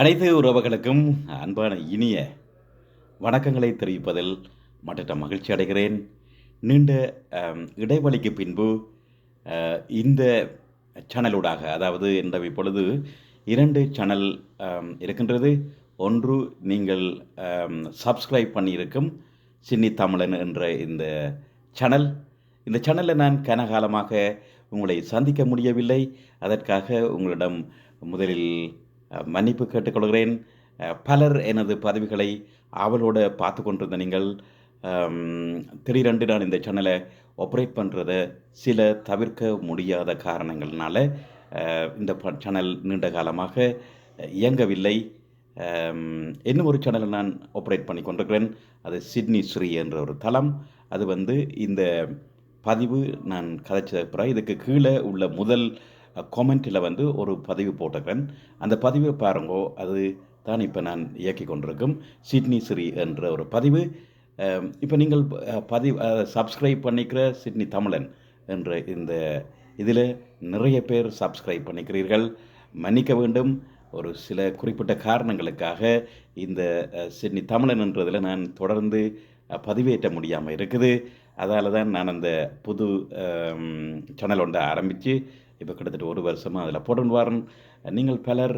அனைத்து உறவுகளுக்கும் அன்பான இனிய வணக்கங்களை தெரிவிப்பதில் மற்ற மகிழ்ச்சி அடைகிறேன். நீண்ட இடைவெளிக்கு பின்பு இந்த சேனலூடாக அதாவது இந்த இப்பொழுது இரண்டு சேனல் இருக்கின்றது. ஒன்று நீங்கள் சப்ஸ்கிரைப் பண்ணியிருக்கும் சின்னி தமிழன் என்ற இந்த சேனல் இந்த சேனலில் நான் கனகாலமாக உங்களை சந்திக்க முடியவில்லை. அதற்காக உங்களிடம் முதலில் மன்னிப்பு கேட்டுக்கொள்கிறேன். பலர் எனது பதவிகளை அவளோட பார்த்து கொண்டிருந்த நீங்கள் திடீரென்று நான் இந்த சேனலை ஆப்ரேட் பண்ணுறத சில தவிர்க்க முடியாத காரணங்கள்னால இந்த ப- சேனல் நீண்ட காலமாக இயங்கவில்லை. இன்னும் ஒரு சேனலை நான் ஆப்ரேட் பண்ணி கொண்டிருக்கிறேன். அது சிட்னி ஸ்ரீ என்ற ஒரு தளம். அது வந்து இந்த பதிவு நான் கதைச்ச பிறகு இதுக்கு கீழே உள்ள முதல் கொமெண்ட்டில் வந்து ஒரு பதிவு போட்டுக்கிறேன் அந்த பதிவை பாருங்கோ அது தான் இப்போ நான் இயக்கி கொண்டிருக்கும். சிட்னி ஸ்ரீ என்ற ஒரு பதிவு. இப்போ நீங்கள் பதிவு சப்ஸ்கிரைப் பண்ணிக்கிற சிட்னி தமிழன் என்ற இந்த இதில் நிறைய பேர் சப்ஸ்கிரைப் பண்ணிக்கிறீர்கள். மன்னிக்க வேண்டும். ஒரு சில குறிப்பிட்ட காரணங்களுக்காக இந்த சிட்னி தமிழன் என்றதில் நான் தொடர்ந்து பதிவேற்ற முடியாமல் இருக்குது. அதால் தான் நான் அந்த புது சேனல் ஒன்றை ஆரம்பித்து இப்போ கிட்டத்தட்ட ஒரு வருஷமாக அதில் போட்டு வாரன் நீங்கள் பலர்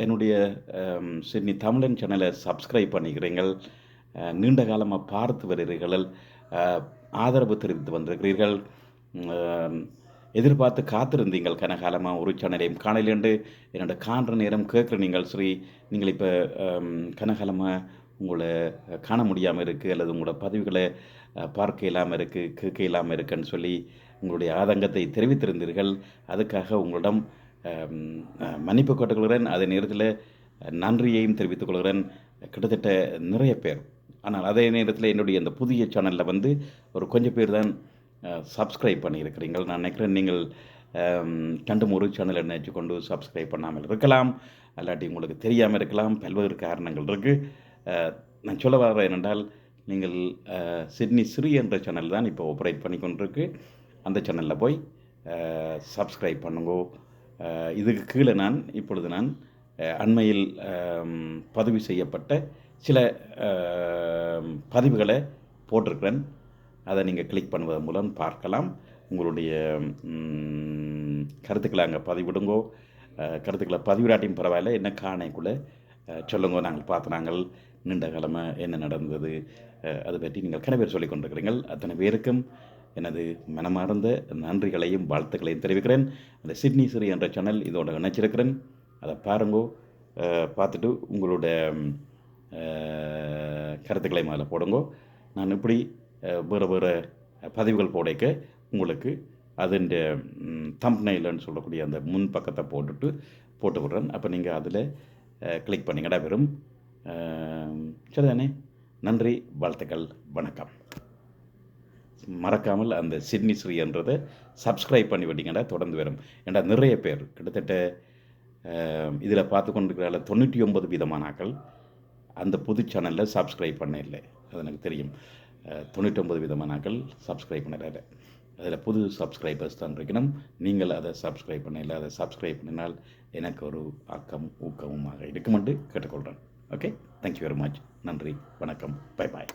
என்னுடைய சிட்னி தமிழன் சேனலை சப்ஸ்கிரைப் பண்ணிக்கிறீர்கள் நீண்ட காலமாக பார்த்து வருகிறீர்கள் ஆதரவு தெரிவித்து வந்திருக்கிறீர்கள் எதிர்பார்த்து காத்திருந்தீங்கள் கனகாலமாக ஒரு சேனலையும் காணலேண்டு என்னோட காண்ற நேரம் கேட்குற நீங்கள் ஸ்ரீ நீங்கள் இப்போ கனகாலமாக உங்களை காண முடியாமல் இருக்குது அல்லது உங்களோட பதிவுகளை பார்க்க இல்லாமல் இருக்குது கேட்க இல்லாமல் இருக்குன்னு சொல்லி உங்களுடைய ஆதங்கத்தை தெரிவித்திருந்தீர்கள். அதுக்காக உங்களிடம் மன்னிப்பு கேட்டுக்கொள்கிறேன். அதே நேரத்தில் நன்றியையும் தெரிவித்துக் கொள்கிறேன் கிட்டத்தட்ட நிறைய பேர். ஆனால் அதே நேரத்தில் என்னுடைய இந்த புதிய சேனலில் வந்து ஒரு கொஞ்சம் பேர் தான் சப்ஸ்கிரைப் பண்ணியிருக்கிறீர்கள். நான் நினைக்கிறேன் நீங்கள் அம், ரெண்டு மூணு சேனலை நினைச்சு கொண்டு சப்ஸ்கிரைப் பண்ணாமல் இருக்கலாம். அல்லாட்டி உங்களுக்கு தெரியாமல் இருக்கலாம். பல்வேறு காரணங்கள் இருக்குது நான் சொல்ல வர என்னென்றால் நீங்கள் சிட்னி சிறு என்ற சேனல் தான் இப்போ ஆப்ரேட் பண்ணி கொண்டிருக்கு அந்த சேனலில் போய் சப்ஸ்கிரைப் பண்ணுங்கோ. இதுக்கு கீழே நான் இப்பொழுது நான் அண்மையில் பதிவு செய்யப்பட்ட சில பதிவுகளை போட்டிருக்கிறேன். அதை நீங்கள் கிளிக் பண்ணுவதன் மூலம் பார்க்கலாம். உங்களுடைய கருத்துக்களை அங்கே பதிவிடுங்கோ. கருத்துக்களை பதிவிடாட்டியும் பரவாயில்ல. என்ன காணைக்குள்ளே சொல்லுங்க. நாங்கள் பார்த்து நாங்கள் நீண்ட காலமாக என்ன நடந்தது அதை அது பற்றி நீங்கள் கன பேர் சொல்லிக் கொண்டிருக்கிறீங்கள் அத்தனை பேருக்கும் எனது மனமார்ந்த நன்றிகளையும் வாழ்த்துக்களையும் தெரிவிக்கிறேன். அந்த சிட்னி சிறி என்ற சேனல் இதோட இணைச்சிருக்கிறேன். அதை பாருங்கோ. பார்த்துட்டு உங்களோட கருத்துக்களை மேலே போடுங்கோ. நான் இப்படி வேறு வேறு பதிவுகள் போடைக்க உங்களுக்கு அதன் தம்ப்னைலன்னு சொல்லக்கூடிய அந்த முன் பக்கத்தை போட்டுட்டு போட்டு விட்றேன் அப்போ நீங்கள் அதில் கிளிக் பண்ணிங்கடா வெறும் சரிதானே? நன்றி வாழ்த்துக்கள் வணக்கம். மறக்காமல் அந்த சிட்னி ஸ்ரீ என்றதை சப்ஸ்கிரைப் பண்ணி விட்டிங்கன்னா தொடர்ந்து வரும். ஏன்னா நிறைய பேர் கிட்டத்தட்ட இதில் பார்த்து கொண்டிருக்கிறால தொண்ணூற்றி ஒன்பது விதமானாக்கள் அந்த புது சேனலில் சப்ஸ்கிரைப் பண்ண இல்லை. அது எனக்கு தெரியும். தொண்ணூற்றொம்பது விதமானாக்கள் சப்ஸ்கிரைப் பண்ணல. அதில் புது சப்ஸ்கிரைபர்ஸ் தான் இருக்கணும். நீங்கள் அதை சப்ஸ்கிரைப் பண்ண இல்லை. அதை சப்ஸ்கிரைப் பண்ணினால் எனக்கு ஒரு ஆக்கம் ஊக்கமுமாக இருக்குமென்று கேட்டுக்கொள்கிறேன். ஓகே தேங்க்யூ வெரி மச் நன்றி வணக்கம். Bye bye